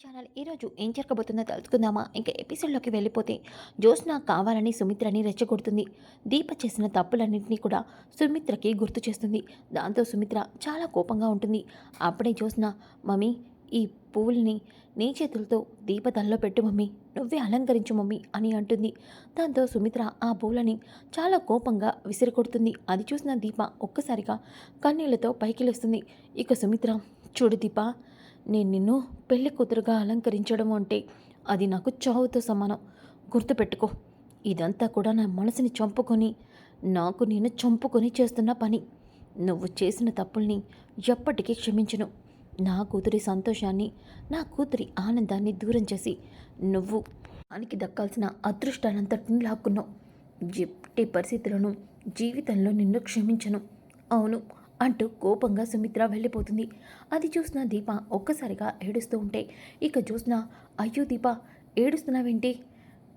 Channel ఈరోజు ఏం జరగబోతుందో తెలుసుకుందామా? ఇంకా ఎపిసోడ్లోకి వెళ్ళిపోతే జ్యోత్స్న కావాలని సుమిత్రని రెచ్చగొడుతుంది. దీప చేసిన తప్పులన్నింటినీ కూడా సుమిత్రకి గుర్తు చేస్తుంది. దాంతో సుమిత్ర చాలా కోపంగా ఉంటుంది. అప్పుడే జ్యోత్స్న మమ్మీ ఈ పువ్వుల్ని నీ చేతులతో దీపదల్లో పెట్టు మమ్మీ. నువ్వే అలంకరించు మమ్మీ అని అంటుంది. దాంతో సుమిత్ర ఆ పూలని చాలా కోపంగా విసిరికొడుతుంది. అది చూసిన దీప ఒక్కసారిగా కన్నీళ్ళతో పైకి లేస్తుంది. ఇక సుమిత్ర చూడు దీప నేను నిన్ను పెళ్ళి కూతురుగా అలంకరించడం అంటే అది నాకు చావుతో సమానం. గుర్తుపెట్టుకో ఇదంతా కూడా నా మనసుని చంపుకొని నాకు నేను చంపుకొని చేస్తున్న పని. నువ్వు చేసిన తప్పుల్ని ఎప్పటికీ క్షమించను. నా కూతురి సంతోషాన్ని నా కూతురి ఆనందాన్ని దూరం చేసి నువ్వు దానికి దక్కాల్సిన అదృష్టానంతటిని లాక్కున్నావు. ఎట్టి పరిస్థితులను జీవితంలో నిన్ను క్షమించను. అవును అంటూ కోపంగా సుమిత్ర వెళ్ళిపోతుంది. అది చూసిన దీప ఒక్కసారిగా ఏడుస్తూ ఉంటే ఇక చూసిన అయ్యో దీప ఏడుస్తున్నావేంటి?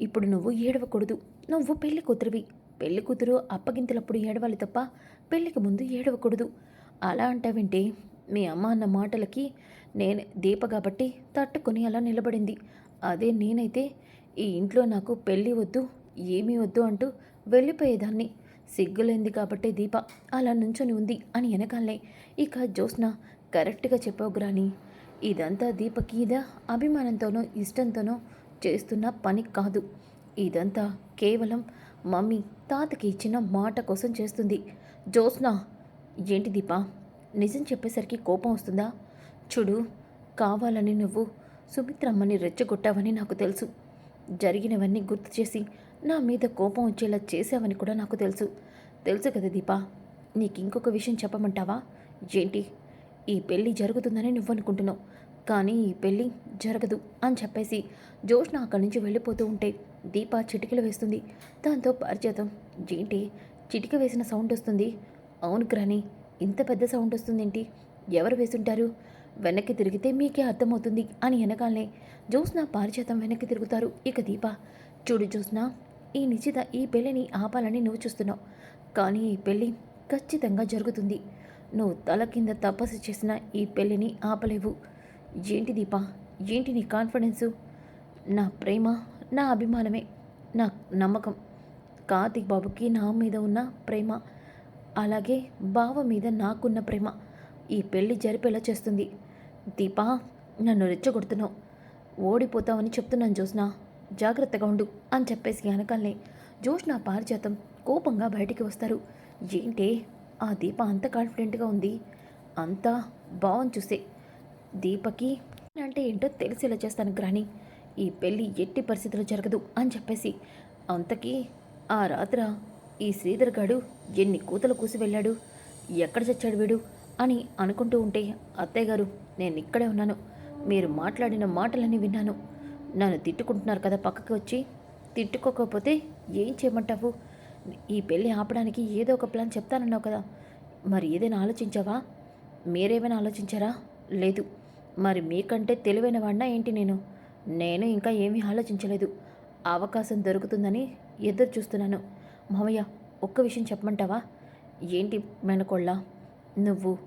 ఇప్పుడు నువ్వు ఏడవకూడదు. నువ్వు పెళ్ళి కూతురువి. పెళ్ళి కూతురు అప్పగింతలప్పుడు ఏడవాలి తప్ప పెళ్ళికి ముందు ఏడవకూడదు. అలా అంటావేంటి? మీ అమ్మ అన్న మాటలకి నేను దీప కాబట్టి తట్టుకొని అలా నిలబడింది. అదే నేనైతే ఈ ఇంట్లో నాకు పెళ్ళి వద్దు ఏమీ వద్దు అంటూ వెళ్ళిపోయేదాన్ని. సిగ్గులేంది కాబట్టి దీప అలా నుంచొని ఉంది అని వెనకాలే ఇక జ్యోత్స్న కరెక్ట్గా చెప్పవుగ్రాని ఇదంతా దీపకి ఇదా అభిమానంతోనో ఇష్టంతోనో చేస్తున్న పని కాదు. ఇదంతా కేవలం మమ్మీ తాతకి ఇచ్చిన మాట కోసం చేస్తుంది. జ్యోత్స్న ఏంటి దీప? నిజం చెప్పేసరికి కోపం వస్తుందా? చూడు కావాలని నువ్వు సుమిత్రమ్మని రెచ్చగొట్టావని నాకు తెలుసు. జరిగినవన్నీ గుర్తు చేసి నా మీద కోపం వచ్చేలా చేసావని కూడా నాకు తెలుసు. తెలుసు కదా దీపా నీకు ఇంకొక విషయం చెప్పమంటావా? ఏంటి? ఈ పెళ్ళి జరుగుతుందని నువ్వు అనుకుంటున్నావు. కానీ ఈ పెళ్ళి జరగదు అని చెప్పేసి జోష్న అక్కడి నుంచి వెళ్ళిపోతూ ఉంటే దీప చిటికలు వేస్తుంది. దాంతో పరిచేతం ఏంటి? చిటిక వేసిన సౌండ్ వస్తుంది? అవును గ్రాని ఇంత పెద్ద సౌండ్ వస్తుందేంటి? ఎవరు వేసుంటారు వెనక్కి తిరిగితే మీకే అర్థమవుతుంది అని వెనకాలనే జ్యోత్స్న పారిచేతం వెనక్కి తిరుగుతారు. ఇక దీప చూడు జ్యోత్స్న ఈ నిశ్చిత ఈ పెళ్ళిని ఆపాలని నువ్వు చూస్తున్నావు. కానీ ఈ పెళ్ళి ఖచ్చితంగా జరుగుతుంది. నువ్వు తల కింద తపస్సు చేసిన ఈ పెళ్ళిని ఆపలేవు. ఏంటి దీపా? ఏంటి నీ కాన్ఫిడెన్సు? నా ప్రేమ నా అభిమానమే నా నమ్మకం. కార్తిక్ బాబుకి నా మీద ఉన్న ప్రేమ అలాగే బావ మీద నాకున్న ప్రేమ ఈ పెళ్ళి జరిపేలా చేస్తుంది. దీపా నన్ను రెచ్చగొడుతున్నావు. ఓడిపోతావని చెప్తున్నాను చూసినా జాగ్రత్తగా ఉండు అని చెప్పేసి వెనకాలనే జోష్న పారిజాతం కోపంగా బయటికి వస్తారు. ఏంటే? ఆ దీప అంత కాన్ఫిడెంట్గా ఉంది. అంతా బాగుంది చూసే దీపకి అంటే ఏంటో తెలిసేలా చేస్తాను గ్రాని. ఈ పెళ్ళి ఎట్టి పరిస్థితుల్లో జరగదు అని చెప్పేసి అంతకీ ఆ రాత్ర ఈ శ్రీధర్ గాడు ఎన్ని కూతలు కూసి వెళ్ళాడు? ఎక్కడ చచ్చాడు వీడు? అని అనుకుంటూ ఉంటే అత్తయ్య గారు నేను ఇక్కడే ఉన్నాను. మీరు మాట్లాడిన మాటలన్నీ విన్నాను. నన్ను తిట్టుకుంటున్నారు కదా పక్కకి వచ్చి. తిట్టుకోకపోతే ఏం చేయమంటావు? ఈ పెళ్ళి ఆపడానికి ఏదో ఒక ప్లాన్ చెప్తానన్నావు కదా. మరి ఏదైనా ఆలోచించావా? మీరేమైనా ఆలోచించారా? లేదు. మరి మీకంటే తెలివైన వాడినా ఏంటి నేను? నేను ఇంకా ఏమీ ఆలోచించలేదు. అవకాశం దొరుకుతుందని ఎదురు చూస్తున్నాను. మామయ్య ఒక్క విషయం చెప్పమంటావా? ఏంటి మెనకొళ్ళ? నువ్వు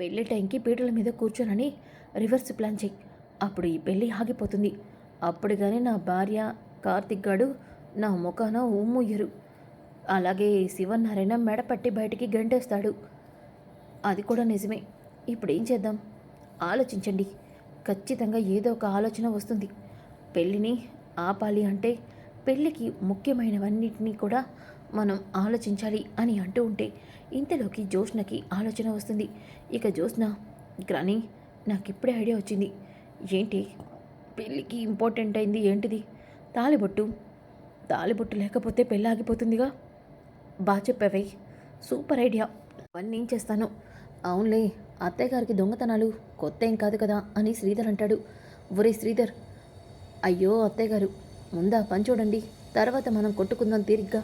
పెళ్ళి టైంకి పీటల మీద కూర్చోనని రివర్స్ ప్లాన్ చెయ్యి అప్పుడు ఈ పెళ్ళి ఆగిపోతుంది. అప్పుడు కానీ నా భార్య కార్తిక్ గాడు నా ముఖాన ఉమ్ముయ్యరు అలాగే శివనారాయణ మెడపట్టి బయటికి గంటేస్తాడు. అది కూడా నిజమే. ఇప్పుడు ఏం చేద్దాం? ఆలోచించండి. ఖచ్చితంగా ఏదో ఒక ఆలోచన వస్తుంది. పెళ్ళిని ఆపాలి అంటే పెళ్ళికి ముఖ్యమైనవన్నిటినీ కూడా మనం ఆలోచించాలి అని అంటూ ఉంటే ఇంతలోకి జ్యోత్స్నకి ఆలోచన వస్తుంది. ఇక జ్యోత్స్న గ్రాని నాకు ఇప్పుడే ఐడియా వచ్చింది. ఏంటి? పెళ్ళికి ఇంపార్టెంట్ అయింది ఏంటిది? తాలిబొట్టు. తాలిబొట్టు లేకపోతే పెళ్ళి ఆగిపోతుందిగా బాగా చెప్పావే. Super idea. అవన్నీ ఏం చేస్తాను? అవునులే అత్తయ్య గారికి దొంగతనాలు కొత్త ఏం కాదు కదా అని శ్రీధర్ అంటాడు. ఒరే శ్రీధర్. అయ్యో అత్తయ్య గారు ముందా పని చూడండి. తర్వాత మనం కొట్టుకుందాం తీరిగ్గా.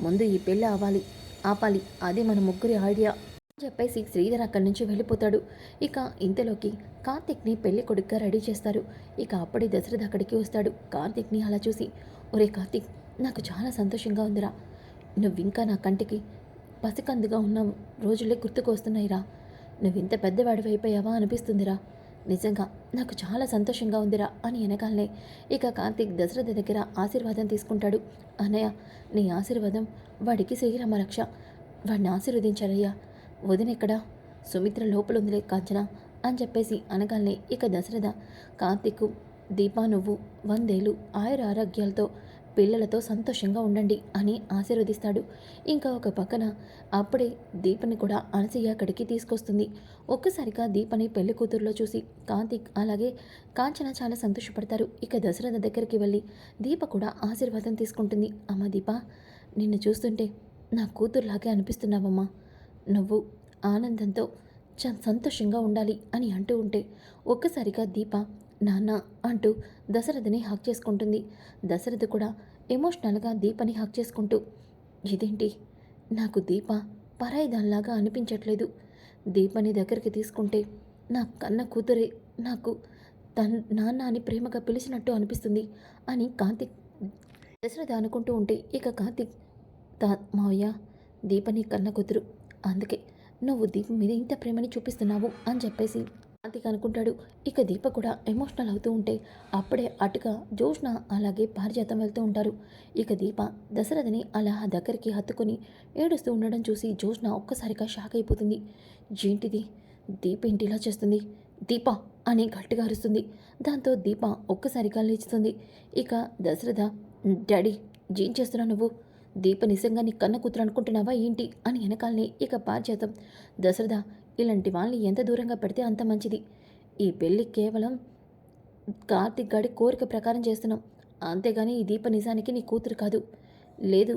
ముందు ఈ పెళ్ళి అవ్వాలి ఆపాలి. అది మన ముగ్గురి ఐడియా. చెప్పేసి శ్రీధర్ అక్కడి నుంచి వెళ్ళిపోతాడు. ఇక ఇంతలోకి కార్తిక్ని పెళ్ళి కొడుకుగా రెడీ చేస్తారు. ఇక అప్పుడే దశరథ్ అక్కడికి వస్తాడు. కార్తిక్ని అలా చూసి ఒరే కార్తిక్ నాకు చాలా సంతోషంగా ఉందిరా. నువ్వింకా నా కంటికి పసికందుగా ఉన్న రోజులే గుర్తుకు వస్తున్నాయిరా నువ్వు ఇంత పెద్దవాడివి అయిపోయావా అనిపిస్తుందిరా. నిజంగా నాకు చాలా సంతోషంగా ఉందిరా అని వెనకాలనే ఇక కార్తీక్ దశరథ దగ్గర ఆశీర్వాదం తీసుకుంటాడు. అన్నయ్య నీ ఆశీర్వాదం వాడికి శ్రీరామ రక్ష వాడిని ఆశీర్వదించాలయ్యా వదినెక్కడా సుమిత్ర లోపల ఉందిలే కాంచన అని చెప్పేసి అనగానే ఇక దశరథ కార్తీకు దీపా నువ్వు వందేలు ఆయుర ఆరోగ్యాలతో పిల్లలతో సంతోషంగా ఉండండి అని ఆశీర్వదిస్తాడు. ఇంకా ఒక పక్కన అప్పుడే దీపని కూడా అనసూయ అక్కడికి తీసుకొస్తుంది. ఒక్కసారిగా దీపని పెళ్ళి కూతురులో చూసి కార్తీక్ అలాగే కాంచన చాలా సంతోషపడతారు. ఇక దశరథ దగ్గరికి వెళ్ళి దీప కూడా ఆశీర్వాదం తీసుకుంటుంది. అమ్మ దీప నిన్ను చూస్తుంటే నా కూతురులాగే అనిపిస్తున్నావమ్మా. నువ్వు ఆనందంతో చ సంతోషంగా ఉండాలి అని అంటూ ఉంటే ఒక్కసారిగా దీప నాన్న అంటూ దశరథని హక్ చేసుకుంటుంది. దశరథ కూడా ఎమోషనల్గా దీపని హక్ చేసుకుంటూ ఇదేంటి? నాకు దీప పరాయి దానిలాగా అనిపించట్లేదు. దీపని దగ్గరికి తీసుకుంటే నా కన్న కూతురే నాకు తన్ నాన్న అని ప్రేమగా పిలిచినట్టు అనిపిస్తుంది అని కార్తిక్ దశరథ అనుకుంటూ ఉంటే ఇక కార్తిక్ తా మావయ్య దీపని కన్న కూతురు అందుకే నువ్వు దీపం మీద ఇంత ప్రేమని చూపిస్తున్నావు అని చెప్పేసి కార్తిక్ అనుకుంటాడు. ఇక దీప కూడా ఎమోషనల్ అవుతూ ఉంటే అప్పుడే అటుగా జోష్న అలాగే పారిజాతం వెళ్తూ ఉంటారు. ఇక దీప దశరథని అలా దగ్గరికి హత్తుకొని ఏడుస్తూ ఉండడం చూసి జోష్న ఒక్కసారిగా షాక్ అయిపోతుంది. ఏంటిది? దీప ఇంటిలా చేస్తుంది? దీప! అని గట్టిగా అరుస్తుంది. దాంతో దీప ఒక్కసారిగా లేచుతుంది. ఇక దశరథ డాడీ ఏం చేస్తున్నావు నువ్వు? దీప నిజంగా నీ కన్న కూతురు అనుకుంటున్నావా ఏంటి? అని వెనకాలనే ఇక పారిజాతం దశరథ ఇలాంటి వాళ్ళని ఎంత దూరంగా పెడితే అంత మంచిది. ఈ పెళ్ళి కేవలం కార్తిక్ గాడి కోరిక ప్రకారం చేస్తున్నాం. అంతేగాని ఈ దీప నిజానికి నీ కూతురు కాదు. లేదు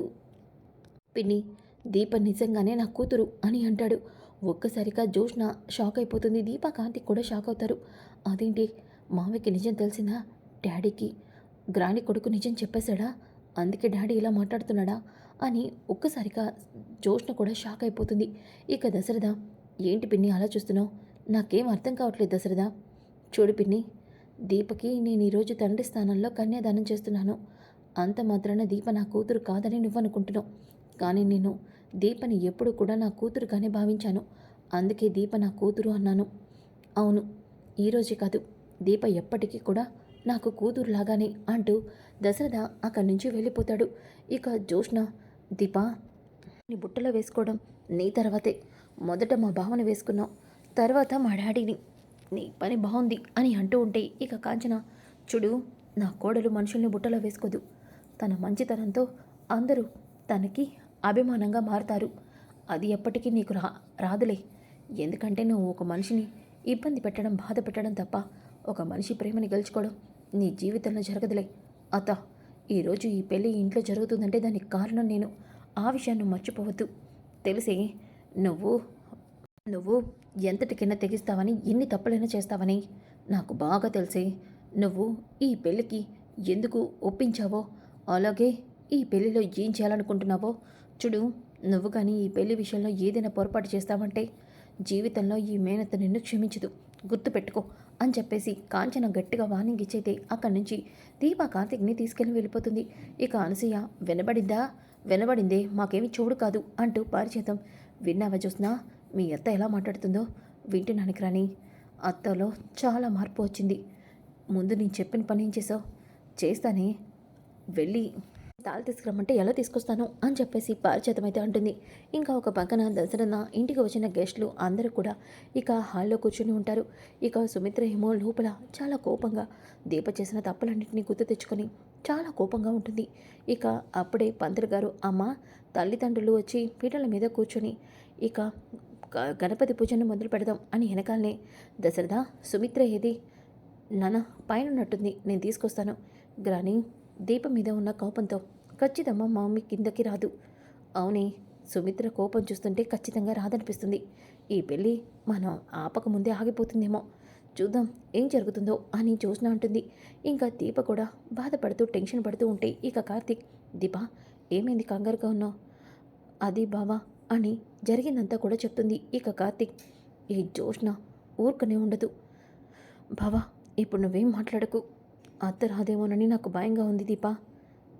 పిన్ని దీప నిజంగానే నా కూతురు అని అంటాడు. ఒక్కసారిగా జోష్న షాక్ అయిపోతుంది. దీప కార్తిక్ కూడా షాక్ అవుతారు. అదేంటి మామయ్యకి నిజం తెలిసిందా? డాడీకి? గ్రాని కొడుకు నిజం చెప్పేశాడా? అందుకే డాడీ ఇలా మాట్లాడుతున్నాడా అని ఒక్కసారిగా జోష్న కూడా షాక్ అయిపోతుంది. ఇక దశరథ ఏంటి పిన్ని అలా చూస్తున్నావు? నాకేం అర్థం కావట్లేదు దశరథ. చూడు పిన్ని దీపకి నేను ఈరోజు తండ్రి స్థానంలో కన్యాదానం చేస్తున్నాను. అంత మాత్రాన దీప నా కూతురు కాదని నువ్వు అనుకుంటున్నావు కానీ నేను దీపని ఎప్పుడు కూడా నా కూతురుగానే భావించాను. అందుకే దీప నా కూతురు అన్నాను. అవును ఈరోజే కాదు. దీప ఎప్పటికీ కూడా నాకు కూతురులాగానే అంటూ దశరథ అక్కడి నుంచి వెళ్ళిపోతాడు. ఇక జోష్న దీపా నీ బుట్టలో వేసుకోవడం నీ తర్వాతే. మొదట మా భావన వేసుకున్నావు. తర్వాత మా డాడీని. నీ పని బాగుంది అని అంటూ ఉంటే ఇక కాంచన చూడు నా కోడలు మనుషుల్ని బుట్టలో వేసుకోదు. తన మంచితనంతో అందరూ తనకి అభిమానంగా మారుతారు. అది ఎప్పటికీ నీకు రా రాదులే. ఎందుకంటే నువ్వు ఒక మనిషిని ఇబ్బంది పెట్టడం బాధ పెట్టడం తప్ప ఒక మనిషి ప్రేమని గెలుచుకోవడం నీ జీవితంలో జరగదులే. అత్త ఈరోజు ఈ పెళ్ళి ఇంట్లో జరుగుతుందంటే దానికి కారణం నేను. ఆ విషయాన్ని మర్చిపోవద్దు. తెలిసే నువ్వు నువ్వు ఎంతటికైనా తెగిస్తావని ఎన్ని తప్పులైనా చేస్తావని నాకు బాగా తెలిసే నువ్వు ఈ పెళ్ళికి ఎందుకు ఒప్పించావో అలాగే ఈ పెళ్ళిలో ఏం చేయాలనుకుంటున్నావో చూడు. నువ్వు కానీ ఈ పెళ్ళి విషయంలో ఏదైనా పొరపాటు చేస్తావంటే జీవితంలో ఈ మేనత నిన్ను క్షమించదు. గుర్తుపెట్టుకో అని చెప్పేసి కాంచన గట్టిగా వార్నింగ్ ఇచ్చైతే అక్కడి నుంచి దీప కార్తిక్ని తీసుకెళ్ళి వెళ్ళిపోతుంది. ఇక అనసూయ వినబడిందా? వినబడిందే మాకేమీ చూడు కాదు అంటూ పరిచేతం. విన్నావా చూసినా మీ అత్త ఎలా మాట్లాడుతుందో? వింటున్నానికి రాని అత్తలో చాలా మార్పు వచ్చింది. ముందు నేను చెప్పిన పని ఏం చేసావు చేస్తానే. వెళ్ళి తాళి తీసుకురమ్మంటే ఎలా తీసుకొస్తాను? అని చెప్పేసి పారిచేతమైతే అంటుంది. ఇంకా ఒక పక్కన దసరన ఇంటికి వచ్చిన గెస్టులు అందరూ కూడా ఇక హాల్లో కూర్చుని ఉంటారు. ఇక సుమిత్ర ఏమో లోపల చాలా కోపంగా దీప చేసిన తప్పులన్నింటినీ గుర్తు తెచ్చుకొని చాలా కోపంగా ఉంటుంది. ఇక అప్పుడే పంతులు గారు అమ్మ తల్లిదండ్రులు వచ్చి పీటల మీద కూర్చొని ఇక గ- గణపతి పూజను మొదలు పెడదాం అని వెనకాలనే దశరథ సుమిత్ర ఏది? నాన్న పైన ఉన్నట్టుంది నేను తీసుకొస్తాను. గ్రాని దీపం మీద ఉన్న కోపంతో ఖచ్చితంగా మమ్మీ కిందకి రాదు. అవునే సుమిత్ర కోపం చూస్తుంటే ఖచ్చితంగా రాదనిపిస్తుంది. ఈ పెళ్ళి మనం ఆపక ముందే ఆగిపోతుందేమో. చూద్దాం ఏం జరుగుతుందో అని చూసిన అంటుంది. ఇంకా దీప కూడా బాధపడుతూ టెన్షన్ పడుతూ ఉంటే ఇక కార్తీక్ దీప ఏమైంది? కంగారుగా ఉన్నావు? అది బావా అని జరిగిందంతా కూడా చెప్తుంది ఇక కార్తీక్. ఈ జోష్న ఊరుకనే ఉండదు. బావా ఇప్పుడు నువ్వేం మాట్లాడకు. అత్త రాదేమోనని నాకు భయంగా ఉంది దీపా.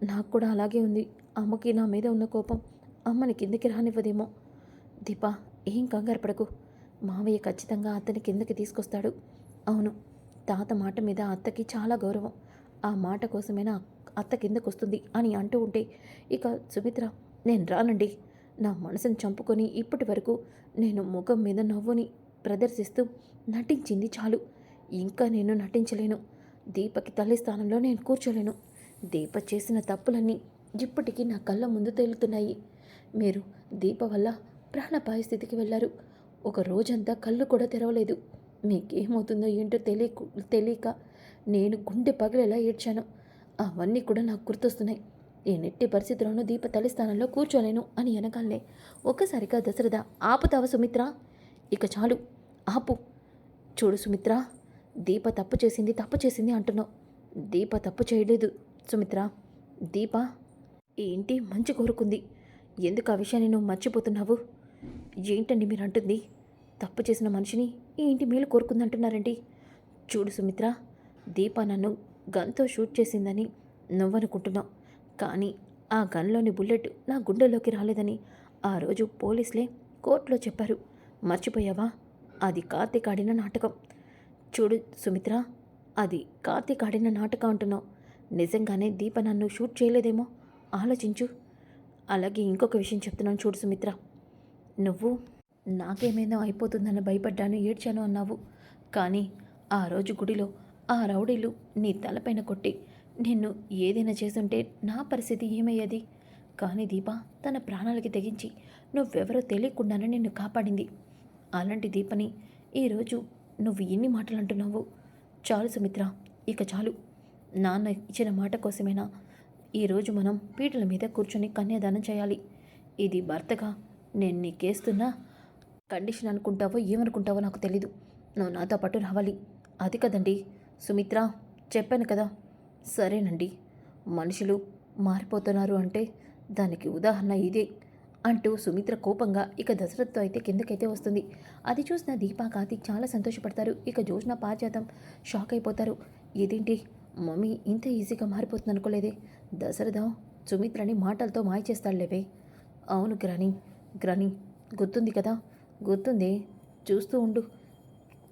నాకు కూడా అలాగే ఉంది. అమ్మకి నా మీద ఉన్న కోపం అమ్మని కిందకి రానివ్వదేమో. దీపా ఏం కంగారు పడకు. మావయ్య ఖచ్చితంగా అత్తని కిందకి తీసుకొస్తాడు. అవును తాత మాట మీద అత్తకి చాలా గౌరవం. ఆ మాట కోసమైనా అత్త కిందకు వస్తుంది అని అంటూ ఉంటే ఇక సుమిత్ర నేను రానండి. నా మనసును చంపుకొని ఇప్పటి వరకు నేను ముఖం మీద నవ్వుని ప్రదర్శిస్తూ నటించింది చాలు. ఇంకా నేను నటించలేను. దీపకి తల్లి స్థానంలో నేను కూర్చోలేను. దీప చేసిన తప్పులన్నీ ఇప్పటికీ నా కళ్ళ ముందు తేలుతున్నాయి. మీరు దీప వల్ల ప్రాణపాయ స్థితికి వెళ్ళారు. ఒక రోజంతా కళ్ళు కూడా తెరవలేదు. మీకేమవుతుందో ఏంటో తెలియకు తెలియక నేను గుండె పగిలేలా ఏడ్చాను. అవన్నీ కూడా నాకు గుర్తొస్తున్నాయి. ఏ నెట్టి పరిస్థితుల్లోనూ దీప తలిస్థానంలో కూర్చోలేను అని వెనకాలనే ఒక్కసారిగా దశరథ ఆపుతావా సుమిత్ర? ఇక చాలు ఆపు. చూడు సుమిత్ర దీప తప్పు చేసింది తప్పు చేసింది అంటున్నావు. దీప తప్పు చేయలేదు సుమిత్ర. దీప ఈ ఇంటి మంచి కోరుకుంది. ఎందుకు ఆ విషయాన్ని నువ్వు మర్చిపోతున్నావు? ఏంటండి మీరు అంటుంది? తప్పు చేసిన మనిషిని ఈ ఇంటి మేలు కోరుకుందంటున్నారండి. చూడు సుమిత్ర దీప నన్ను గన్తో షూట్ చేసిందని నువ్వనుకుంటున్నావు. కానీ ఆ గన్లోని బుల్లెట్ నా గుండెలోకి రాలేదని ఆ రోజు పోలీసులే కోర్టులో చెప్పారు. మర్చిపోయావా? అది కార్తీక్ ఆడిన నాటకం. చూడు సుమిత్ర అది కార్తీక్ ఆడిన నాటకం అంటున్నావు. నిజంగానే దీప నన్ను షూట్ చేయలేదేమో? ఆలోచించు. అలాగే ఇంకొక విషయం చెప్తున్నాను చూడు సుమిత్ర. నువ్వు నాకేమైనా అయిపోతుందని భయపడ్డాను ఏడ్చాను అన్నావు. కానీ ఆ రోజు గుడిలో ఆ రౌడీలు నీ తలపైన కొట్టి నిన్ను ఏదైనా చేసుంటే నా పరిస్థితి ఏమయ్యేది? కానీ దీప తన ప్రాణాలకి తెగించి నువ్వెవరో తెలియకుండానే నిన్ను కాపాడింది. అలాంటి దీపని ఈరోజు నువ్వు ఎన్ని మాటలు అంటున్నావు చాలు సుమిత్ర ఇక చాలు. నాన్న ఇచ్చిన మాట కోసమేనా? ఈరోజు మనం పీటల మీద కూర్చొని కన్యాదానం చేయాలి. ఇది భర్తగా నేను నీకేస్తున్న కండిషన్ అనుకుంటావో ఏమనుకుంటావో నాకు తెలీదు. నువ్వు నాతో పాటు రావాలి. అది కదండి. సుమిత్ర చెప్పాను కదా. సరేనండి. మనుషులు మారిపోతున్నారు అంటే దానికి ఉదాహరణ ఇదే. అంటూ సుమిత్ర కోపంగా ఇక దశరథ్తో అయితే కిందకైతే వస్తుంది. అది చూసిన దీపా కార్తీక్ చాలా సంతోషపడతారు. ఇక జోష్న పారిజాతం షాక్ అయిపోతారు. ఇదేంటి? మమ్మీ ఇంత ఈజీగా మారిపోతుంది అనుకోలేదే దశరథ సుమిత్రని మాటలతో మాయ చేస్తాడులేవే అవును గ్రాని గ్రాని గుర్తుంది కదా? గుర్తుంది. చూస్తూ ఉండు.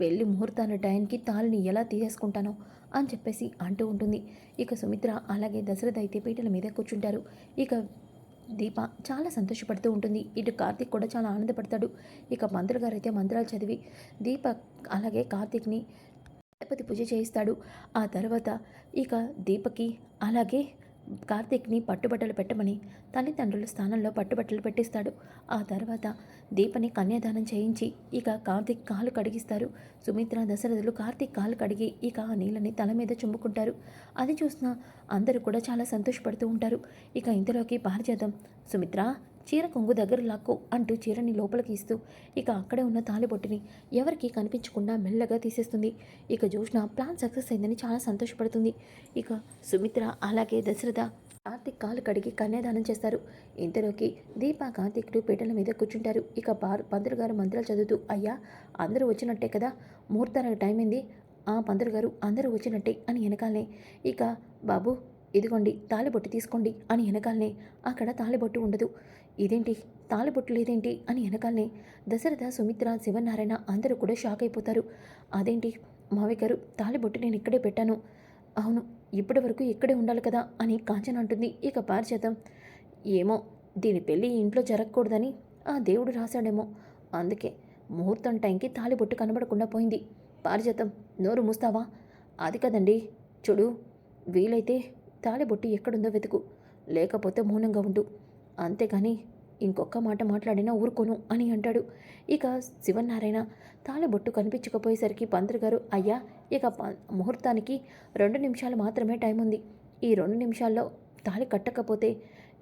పెళ్ళి ముహూర్తాల టైంకి తాళిని ఎలా తీసేసుకుంటానో అని చెప్పేసి అంటూ ఉంటుంది. ఇక సుమిత్ర అలాగే దశరథ అయితే పీటల మీద కూర్చుంటారు. ఇక దీప చాలా సంతోషపడుతూ ఉంటుంది. ఇటు కార్తీక్ కూడా చాలా ఆనందపడతాడు. ఇక మంత్రులు గారు అయితే మంత్రాలు చదివి దీప అలాగే కార్తీక్ని గణపతి పూజ చేయిస్తాడు. ఆ తర్వాత ఇక దీపకి అలాగే కార్తీక్ని పట్టుబట్టలు పెట్టమని తల్లిదండ్రుల స్థానంలో పట్టుబట్టలు పెట్టిస్తాడు. ఆ తర్వాత దీపని కన్యాదానం చేయించి ఇక కార్తీక్ కాలు కడిగిస్తారు. సుమిత్ర దశరథులు కార్తీక్ కాలు కడిగి ఇక ఆ నీళ్ళని తల మీద చుమ్ముకుంటారు అది చూసిన అందరూ కూడా చాలా సంతోషపడుతూ ఉంటారు. ఇక ఇంతలోకి పారిజాతం. సుమిత్ర చీర కొంగు దగ్గర లాక్కో అంటూ చీరని లోపలికి ఇస్తూ ఇక అక్కడే ఉన్న తాలిబొట్టుని ఎవరికీ కనిపించకుండా మెల్లగా తీసేస్తుంది. ఇక జోష్న ప్లాన్ సక్సెస్ అయిందని చాలా సంతోషపడుతుంది. ఇక సుమిత్ర అలాగే దశరథ కార్తీక్ కాలు కడిగి కన్యాదానం చేస్తారు. ఇంతలోకి దీప కార్తీకుడు పీటల మీద కూర్చుంటారు. ఇక బార్ పంతులు గారు మంత్రాలు చదువుతూ అయ్యా అందరూ వచ్చినట్టే కదా ముహూర్తానికి టైం అయింది. ఆ పంతులు గారు అందరూ వచ్చినట్టే అని వెనకాలే ఇక బాబు ఇదిగోండి తాలిబొట్టు తీసుకోండి అని వెనకాలనే అక్కడ తాలిబొట్టు ఉండదు. ఇదేంటి? తాలిబొట్టు లేదేంటి అని వెనకాలనే దశరథ సుమిత్ర శివనారాయణ అందరూ కూడా షాక్ అయిపోతారు. అదేంటి? మావయ్య గారు తాలిబొట్టు నేను ఇక్కడే పెట్టాను. అవును ఇప్పటి వరకు ఇక్కడే ఉండాలి కదా అని కాంచన అంటుంది. ఇక పారిచేతం ఏమో దీని పెళ్ళి ఇంట్లో జరగకూడదని ఆ దేవుడు రాశాడేమో. అందుకే ముహూర్తం టైంకి తాలిబొట్టు కనబడకుండా పోయింది. పారిజాతం నోరు మూస్తావా? అది కదండి. చూడు వీలైతే తాలిబొట్టి ఎక్కడుందో వెతుకు. లేకపోతే మౌనంగా ఉండు. అంతేగాని ఇంకొక మాట మాట్లాడినా ఊరుకోను అని అంటాడు. ఇక శివనారాయణ తాళిబొట్టు కనిపించకపోయేసరికి పంతులు గారు అయ్యా ఇక ముహూర్తానికి రెండు నిమిషాలు మాత్రమే టైం ఉంది. ఈ రెండు నిమిషాల్లో తాళి కట్టకపోతే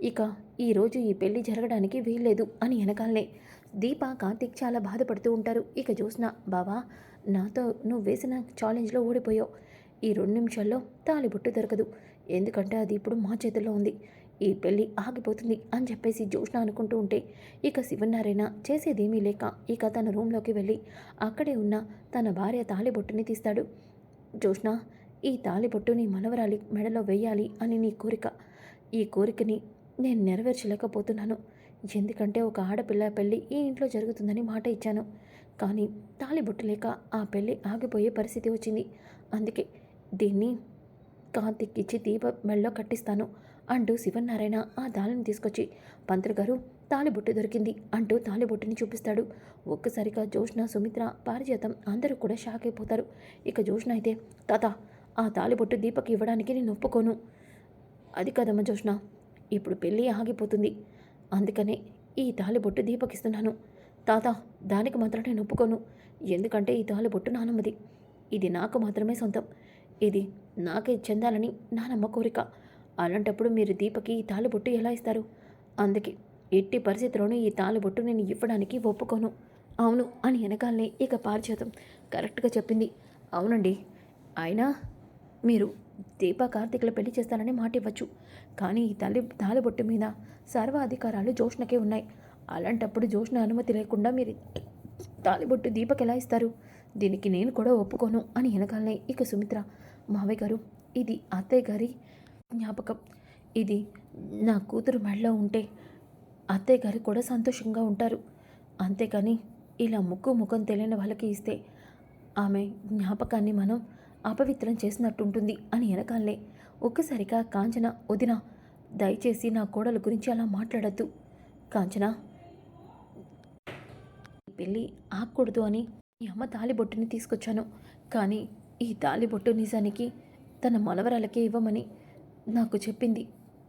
ఇక ఈరోజు ఈ పెళ్ళి జరగడానికి వీల్లేదు అని వెనకాలనే దీప కార్తీక్ చాలా బాధపడుతూ ఉంటారు. ఇక చూసిన బావా నాతో నువ్వు వేసిన ఛాలెంజ్లో ఓడిపోయావు. ఈ రెండు నిమిషాల్లో తాలిబొట్టు దొరకదు. ఎందుకంటే అది ఇప్పుడు మా చేతుల్లో ఉంది. ఈ పెళ్ళి ఆగిపోతుంది అని చెప్పేసి జ్యోష్ణ అనుకుంటూ ఉంటే ఇక శివనారాయణ చేసేదేమీ లేక ఇక తన రూమ్లోకి వెళ్ళి అక్కడే ఉన్న తన భార్య తాళిబొట్టుని తీస్తాడు. జ్యోష్ణ ఈ తాళిబొట్టు నీ మనవరాలి మెడలో వేయాలి అని నీ కోరిక. ఈ కోరికని నేను నెరవేర్చలేకపోతున్నాను. ఎందుకంటే ఒక ఆడపిల్ల పెళ్ళి ఈ ఇంట్లో జరుగుతుందని మాట ఇచ్చాను. కానీ తాళిబొట్టు లేక ఆ పెళ్ళి ఆగిపోయే పరిస్థితి వచ్చింది. అందుకే దీన్ని కాంతికిచ్చి దీప మెళ్ళో కట్టిస్తాను అంటూ శివనారాయణ ఆ తాళిని తీసుకొచ్చి పంతులు గారు తాళిబొట్టు దొరికింది అంటూ తాళిబొట్టుని చూపిస్తాడు. ఒక్కసారిగా జోష్న సుమిత్ర పారిజాతం అందరూ కూడా షాక్ అయిపోతారు. ఇక జోష్న అయితే తాత ఆ తాళిబొట్టు దీపకి ఇవ్వడానికి నేను ఒప్పుకోను. అది కదమ్మ జోష్న ఇప్పుడు పెళ్ళి ఆగిపోతుంది. అందుకనే ఈ తాళిబొట్టు దీపకిస్తున్నాను. తాత దానికి మాత్రం నేను ఒప్పుకోను. ఎందుకంటే ఈ తాళిబొట్టు నానమ్మది. ఇది నాకు మాత్రమే సొంతం. ఇది నాకే చెందాలని నా నమ్మ కోరిక అలాంటప్పుడు మీరు దీపకి ఈ తాళిబొట్టు ఎలా ఇస్తారు? అందుకే ఎట్టి పరిస్థితిలోనూ ఈ తాళిబొట్టు నేను ఇవ్వడానికి ఒప్పుకోను. అవును అని వెనకాలనే ఇక పారిచేతం కరెక్ట్గా చెప్పింది. అవునండి. అయినా మీరు దీప కార్తీకుల పెళ్ళి చేస్తానని మాట ఇవ్వచ్చు. కానీ ఈ తల్లి తాలిబొట్టు మీద సర్వ అధికారాలు జోష్నకే ఉన్నాయి. అలాంటప్పుడు జోష్న అనుమతి లేకుండా మీరు తాలిబొట్టు దీపక్ ఎలా ఇస్తారు? దీనికి నేను కూడా ఒప్పుకోను అని వెనకాలనే ఇక సుమిత్ర మావయ్య గారు ఇది అత్తయ్య గారి జ్ఞాపకం. ఇది నా కూతురు మెడలో ఉంటే అత్తయ్య గారు కూడా సంతోషంగా ఉంటారు. అంతేకాని ఇలా ముక్కు ముఖం తెలియని వాళ్ళకి ఇస్తే ఆమె జ్ఞాపకాన్ని మనం అపవిత్రం చేసినట్టు ఉంటుంది అని వెనకాలే ఒక్కసారిగా కాంచన వదిన దయచేసి నా కోడల గురించి అలా మాట్లాడద్దు. కాంచన! పెళ్ళి ఆకూడదు అని ఈ అమ్మ తాలిబొట్టుని తీసుకొచ్చాను. కానీ ఈ తాలిబొట్టు నిజానికి తన మనవరాలకే ఇవ్వమని నాకు చెప్పింది.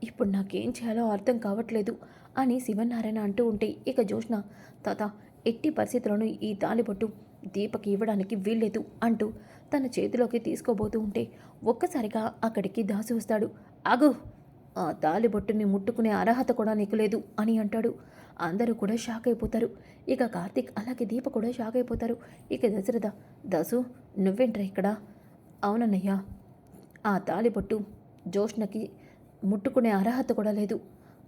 ఇప్పుడు నాకేం చేయాలో అర్థం కావట్లేదు అని శివనారాయణ అంటూ ఉంటే ఇక జోష్న తాత ఎట్టి పరిస్థితులను ఈ తాలిబొట్టు దీపకి ఇవ్వడానికి వీల్లేదు అంటూ తన చేతిలోకి తీసుకోబోతూ ఉంటే ఒక్కసారిగా అక్కడికి దాసి వస్తాడు. ఆగు ఆ తాలిబొట్టుని ముట్టుకునే అర్హత కూడా నీకు లేదు అని అంటాడు. అందరూ కూడా షాక్ అయిపోతారు. ఇక కార్తీక్ అలాగే దీప కూడా షాక్ అయిపోతారు. ఇక దశరథ దాసు నువ్వేంట్రా ఇక్కడ? అవునన్నయ్యా. ఆ తాలిబొట్టు జోష్నకి ముట్టుకునే అర్హత కూడా లేదు.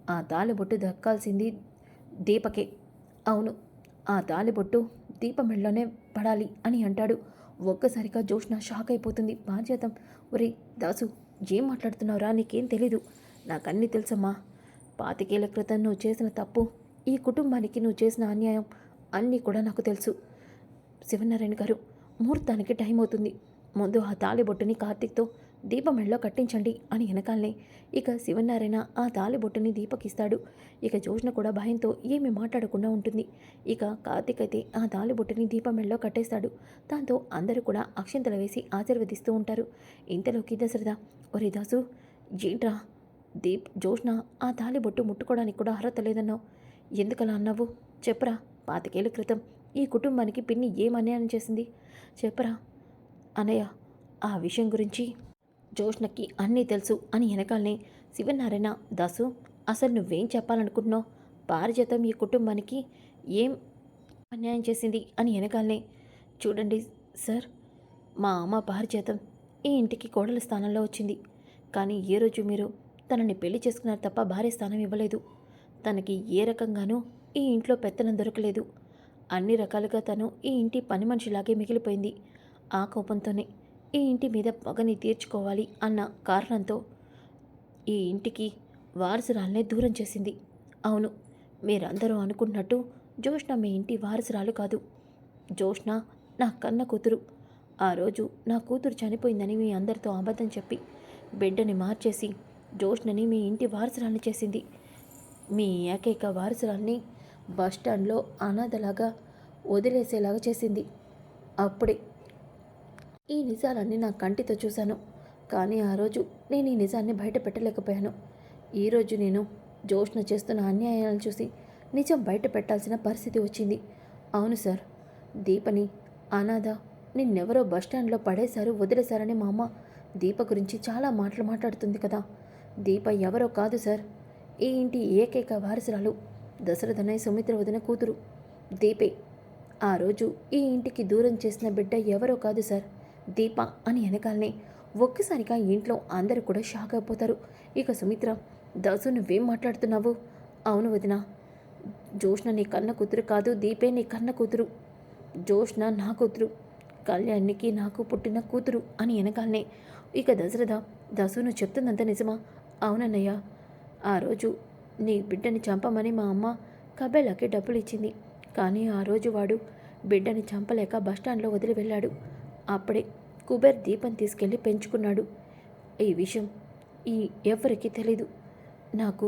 ఆ తాలిబొట్టు దక్కాల్సింది దీపకే. అవును ఆ తాలిబొట్టు దీపమెళ్ళలోనే పడాలి అని అంటాడు. ఒక్కసారిగా జోష్న షాక్ అయిపోతుంది. బాధ్యతం. ఒరే దాసు ఏం మాట్లాడుతున్నావురా? నీకేం తెలీదు. నాకన్నీ తెలుసమ్మా. పాతికేళ్ళ క్రితం నువ్వు చేసిన తప్పు ఈ కుటుంబానికి నువ్వు చేసిన అన్యాయం అన్నీ కూడా నాకు తెలుసు. శివనారాయణ గారు ముహూర్తానికి టైం అవుతుంది. ముందు ఆ తాళిబొట్టుని కార్తీక్తో దీపమెళ్ళలో కట్టించండి అని వెనకాలనే ఇక శివనారాయణ ఆ తాళిబొట్టుని దీపకిస్తాడు. ఇక జోష్న కూడా భయంతో ఏమీ మాట్లాడకుండా ఉంటుంది. ఇక కార్తీక్ అయితే ఆ తాళిబొట్టుని దీపమెళ్ళలో కట్టేస్తాడు. దాంతో అందరూ కూడా అక్షంతలు వేసి ఆశీర్వదిస్తూ ఉంటారు. ఇంతలోకి దశరథ ఒరే దాసు ఏంట్రా? దీప్ జోష్న ఆ తాళిబొట్టు ముట్టుకోవడానికి కూడా అర్హత లేదన్నావు. ఎందుకలా అన్నావు? చెప్పరా పాతికేళ్ళ క్రితం ఈ కుటుంబానికి పిన్ని ఏం అన్యాయం చేసింది? చెప్పరా. అనయ్య ఆ విషయం గురించి జోష్నకి అన్నీ తెలుసు అని వెనకాలనే శివనారాయణ దాసు అసలు నువ్వేం చెప్పాలనుకుంటున్నావు? పారిజాతం ఈ కుటుంబానికి ఏం అన్యాయం చేసింది అని వెనకాలనే చూడండి సార్ మా అమ్మ పారిజాతం ఈ ఇంటికి కోడల స్థానంలో వచ్చింది. కానీ ఏ రోజు మీరు తనని పెళ్ళి చేసుకున్నారు తప్ప భార్య స్థానం ఇవ్వలేదు. తనకి ఏ రకంగానూ ఈ ఇంట్లో పెత్తనం దొరకలేదు. అన్ని రకాలుగా తను ఈ ఇంటి పని మనిషిలాగే మిగిలిపోయింది. ఆ కోపంతోనే ఈ ఇంటి మీద పగని తీర్చుకోవాలి అన్న కారణంతో ఈ ఇంటికి వారసురాలనే దూరం చేసింది. అవును మీరందరూ అనుకున్నట్టు జోష్ణ మీ ఇంటి వారసురాలు కాదు. జోష్ణ నా కన్న కూతురు. ఆ రోజు నా కూతురు చనిపోయిందని మీ అందరితో అబద్ధం చెప్పి బిడ్డని మార్చేసి జోష్ణని మీ ఇంటి వారసురాలు చేసింది. మీ ఏకైక వారసురాల్ని బస్ స్టాండ్లో అనాథలాగా వదిలేసేలాగా చేసింది. అప్పుడే ఈ నిజాలన్నీ నా కంటితో చూశాను. కానీ ఆ రోజు నేను ఈ నిజాన్ని బయట పెట్టలేకపోయాను. ఈరోజు నేను జోష్న చేస్తున్న అన్యాయాలను చూసి నిజం బయట పెట్టాల్సిన పరిస్థితి వచ్చింది. అవును సార్ దీపని అనాథ నిన్నెవరో బస్టాండ్లో పడేశారు వదిలేశారని మా అమ్మ దీప గురించి చాలా మాటలు మాట్లాడుతుంది కదా. దీప ఎవరో కాదు సార్. ఈ ఇంటి ఏకైక వారసురాలు? దశరథనై సుమిత్ర వదిన కూతురు. దీపే. ఆ రోజు ఈ ఇంటికి దూరం చేసిన బిడ్డ ఎవరో కాదు సార్. దీప అని వెనకాలనే ఒక్కసారిగా ఇంట్లో అందరూ కూడా షాక్ అయిపోతారు. ఇక సుమిత్ర దాసు నువ్వేం మాట్లాడుతున్నావు? అవును వదిన. జోష్ణ నీ కన్న కూతురు కాదు దీపే నీ కన్న కూతురు. జోష్ణ నా కూతురు. కళ్యాణికి నాకు పుట్టిన కూతురు అని వెనకాలనే ఇక దశరథ దసును నువ్వు చెప్తుందంత నిజమా? అవునన్నయ్య. ఆ రోజు నీ బిడ్డని చంపమని మా అమ్మ కబేలాకి డబ్బులు ఇచ్చింది కానీ ఆ రోజు వాడు బిడ్డని చంపలేక బస్టాండ్లో వదిలి వెళ్ళాడు. అప్పుడే కుబేర్ దీపం తీసుకెళ్ళి పెంచుకున్నాడు. ఈ విషయం ఈ ఎవరికీ తెలీదు. నాకు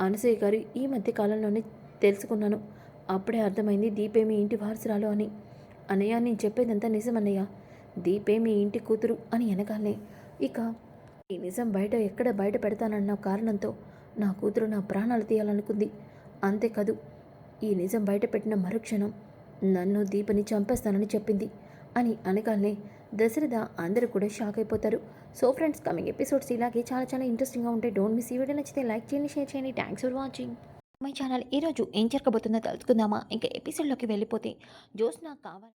అనసూయ గారు ఈ మధ్య కాలంలోనే తెలుసుకున్నాను. అప్పుడే అర్థమైంది దీపే మీ ఇంటి వారసురాలు అని. అన్నయ్య నేను చెప్పేదంతా నిజమన్నయ్య. దీపే మీ ఇంటి కూతురు అని అనగానే ఇక ఈ నిజం బయట ఎక్కడ బయట పెడతానన్న కారణంతో నా కూతురు నా ప్రాణాలు తీయాలనుకుంది. అంతేకాదు ఈ నిజం బయట పెట్టిన మరుక్షణం నన్ను దీపని చంపేస్తానని చెప్పింది అని అనగానే దశరథ అందరూ కూడా షాక్ అయిపోతారు. సో ఫ్రెండ్స్ కమింగ్ ఎపిసోడ్స్ ఇలాగే చాలా చాలా ఇంట్రెస్టింగ్గా ఉంటాయి. డోంట్ మిస్ ఈ వీడియో నచ్చితే లైక్ చేయండి షేర్ చేయండి. Thanks for watching my channel ఈరోజు ఏం జరగబోతుందో తెలుసుకుందామా? ఇంకా ఎపిసోడ్లోకి వెళ్ళిపోతే జోస్నా కావాలి